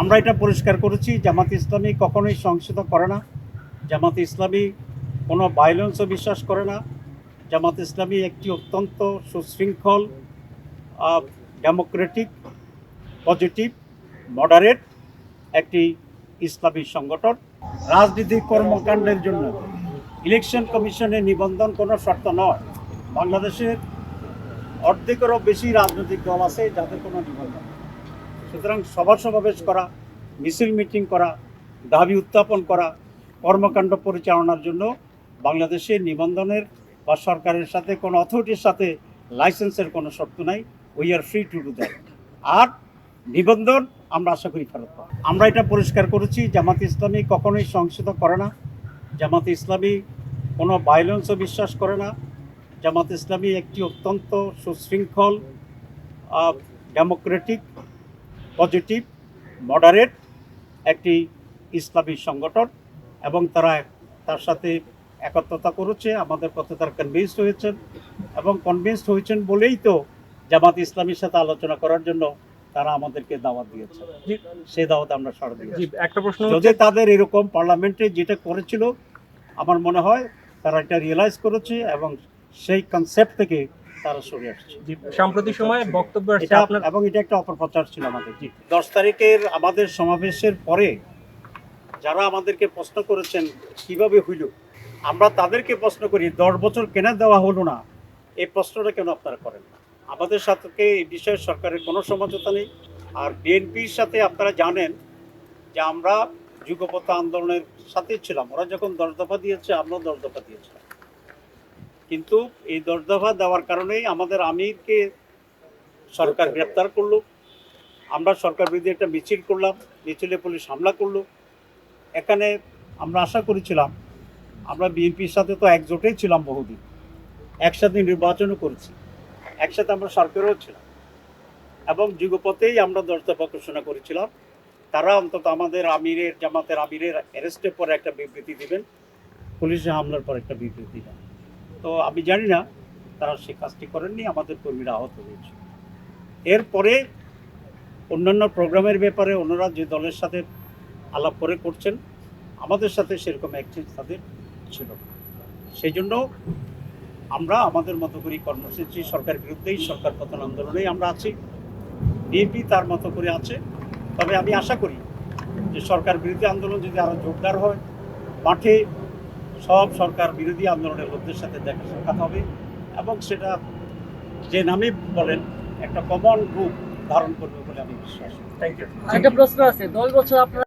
আমরা এটা পরিষ্কার করেছি, জামাত ইসলামী কখনোই সংশোধন করে না। জামাত ইসলামী কোনো ভায়োলেন্সও বিশ্বাস করে না। জামাত ইসলামী একটি অত্যন্ত সুশৃঙ্খল ডেমোক্রেটিক পজিটিভ মডারেট একটি ইসলামী সংগঠন। রাজনীতিক কর্মকাণ্ডের জন্য ইলেকশন কমিশনের নিবন্ধন কোনো শর্ত নয়। বাংলাদেশের অর্ধেকেরও বেশি রাজনৈতিক দল আছে যাদের কোনো নিবন্ধন। সুতরাং সভা সমাবেশ করা, মিছিল মিটিং করা, দাবি উত্থাপন করা, কর্মকাণ্ড পরিচালনার জন্য বাংলাদেশে নিবন্ধনের বা সরকারের সাথে, কোনো অথরিটির সাথে লাইসেন্সের কোনো শর্ত নাই। We are free to do that আর নিবন্ধন আমরা আশা করি ফেরত পাবো। আমরা এটা পরিষ্কার করেছি, জামাত ইসলামী কখনোই সংশোধন করে না। জামাত ইসলামী কোনো ভায়োলেন্সও বিশ্বাস করে না। জামাত ইসলামী একটি অত্যন্ত সুশৃঙ্খল ডেমোক্রেটিক পজিটিভ মডারেট একটি ইসলামী সংগঠন এবং তারা তার সাথে একত্রতা করেছে আমাদের পথে তারা কনভিন্সড হয়েছেন এবং কনভিন্সড হয়েছেন বলেই তো জামাত ইসলামীর সাথে আলোচনা করার জন্য তারা আমাদেরকে দাওয়াত দিয়েছে। সেই দাওয়াত আমরা সাড়া দিয়েছি একটা প্রশ্ন যদি তাদের এরকম পার্লামেন্টে যেটা করেছিল আমার মনে হয় তারা এটা রিয়েলাইজ করেছে এবং সেই কনসেপ্ট থেকে তারা সরে আসছে সাম্প্রতিক সময়ে বক্তব্য আসছে এটা আপনার এবং এটা একটা অপপ্রচার ছিল আমাদের জি। দশ তারিখের আমাদের সমাবেশের পরে যারা আমাদেরকে প্রশ্ন করেছেন কীভাবে হইল? আমরা তাদেরকে প্রশ্ন করি দশ বছর কেন দেওয়া হলো না? এই প্রশ্নটা কেন আপনারা করেন না? আমাদের সাথে এই বিষয়ে সরকারের কোনো সমঝোতা নেই। আর বিএনপির সাথে আপনারা জানেন যে আমরা যুগপথ আন্দোলনের সাথে ছিলাম। ওরা যখন দশ দফা দিয়েছে আমরাও দশ দফা দিয়েছিলাম। কিন্তু এই দশ দফা দেওয়ার কারণেই আমাদের আমিরকে সরকার গ্রেপ্তার করল। আমরা সরকার বিরোধী একটা মিছিল করলাম মিছিলে পুলিশ হামলা করল। এখানে আমরা আশা করেছিলাম আমরা বিএনপির সাথে তো একজোটেই ছিলাম বহুদিন একসাথে নির্বাচনও করেছি একসাথে আমরা সরকারও ছিলাম। এবং যুগপথেই আমরা দশ দফা ঘোষণা করেছিলাম তারা অন্তত আমাদের আমিরের জামাতের আমিরের অ্যারেস্টের পরে একটা বিবৃতি দিবেন পুলিশে হামলার পর একটা বিবৃতি দিবেন তো আমি জানি না, তারা সে কাজটি করেননি, আমাদের কর্মীরা আহত হয়েছে। এরপরে অন্যান্য প্রোগ্রামের ব্যাপারে ওনারা যে দলের সাথে আলাপ করে করছেন, আমাদের সাথে সেরকম এক্সচেঞ্জ তাদের ছিল। সেই জন্য আমরা আমাদের মতো করে কর্মসূচি সরকার বিরুদ্ধেই, সরকার পতন আন্দোলনেই আমরা আছি। বিএনপি তার মতো করে আছে। তবে আমি আশা করি যে সরকার বিরোধী আন্দোলন যদি আরও জোরদার হয়, মাঠে সব সরকার বিরোধী আন্দোলনের লোকদের সাথে দেখা সাক্ষাৎ হবে এবং সেটা যে নামে বলেন একটা কমন রূপ ধারণ করবে বলে আমি বিশ্বাস থ্যাংক ইউ একটা প্রশ্ন আছে দশ বছর আপনারা